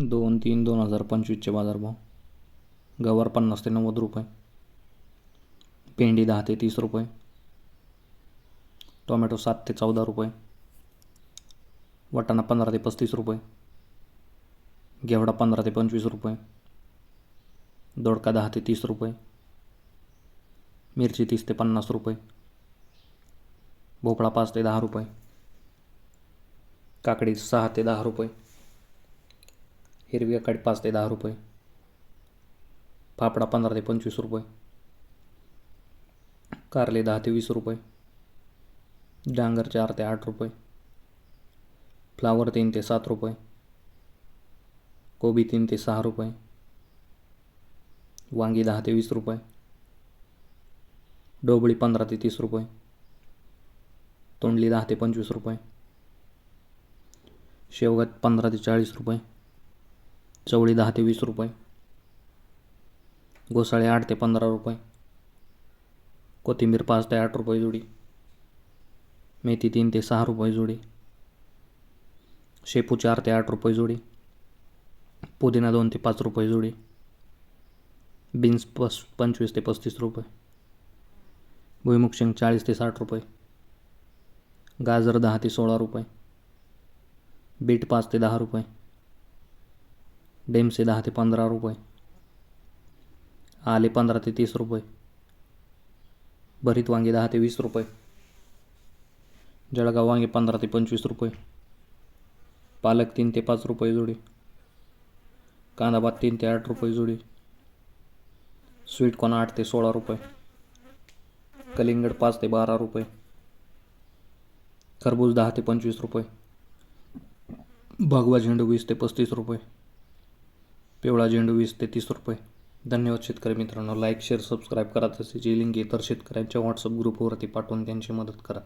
दोन तीन दोन हजार पंचवीसचे बाजारभाव. गवार पन्नास ते नव्वद रुपये. भेंडी दहा ते तीस रुपये. टोमॅटो सात ते चौदा रुपये. वाटाणा पंधरा ते पस्तीस रुपये. घेवडा पंधरा ते पंचवीस रुपये. दोडका दहा ते तीस रुपये. मिरची तीस ते पन्नास रुपये. भोपळा पाच ते दहा रुपये. काकडी सहा ते दहा रुपये. हिरवी काकडी पाच ते दहा रुपये. फाफडा पंधरा ते पंचवीस रुपये. कारले दहा ते वीस रुपये. डांगर चार ते आठ रुपये. फ्लावर तीन ते सात रुपये. कोबी तीन ते सहा रुपये. वांगी दहा ते वीस रुपये. डोबळी पंधरा ते तीस रुपये. तोंडली दहा ते पंचवीस रुपये. शेवगा पंधरा ते चाळीस रुपये. चवळी दहा ते वीस रुपये. घोसाळे आठ ते पंधरा रुपये. कोथिंबीर पाच ते आठ रुपये जोडी. मेथी तीन ते सहा रुपये जोडी. शेपू चार ते आठ रुपये जोडी. पुदिना दोन ते पाच रुपये जोडी. बीन्स पस पंचवीस ते पस्तीस रुपये. भुईमुग शेंग चाळीस ते साठ रुपये. गाजर दहा ते सोळा रुपये. बीट पाच ते दहा रुपये. डेमसे दहा ते पंधरा रुपये. आले पंधरा ते तीस रुपये. भरीत वांगे दहा ते वीस रुपये. जळगाव वांगे पंधरा ते पंचवीस रुपये. पालक तीन ते पाच रुपये जोडी. कांदाबाद तीन ते आठ रुपये जोडी. स्वीटकॉर्न आठ ते सोळा रुपये. कलिंगड पाच ते बारा रुपये. खरबूज दहा ते पंचवीस रुपये. भगवा झेंडू वीस ते पस्तीस रुपये. पिवळा झेंडू वीस ते तीस रुपये. धन्यवाद शेतकरी मित्रांनो. लाईक शेअर सबस्क्राईब करा तसेच ही लिंक इतर शेतकऱ्यांच्या व्हॉट्सअप ग्रुपवरती पाठवून त्यांची मदत करा.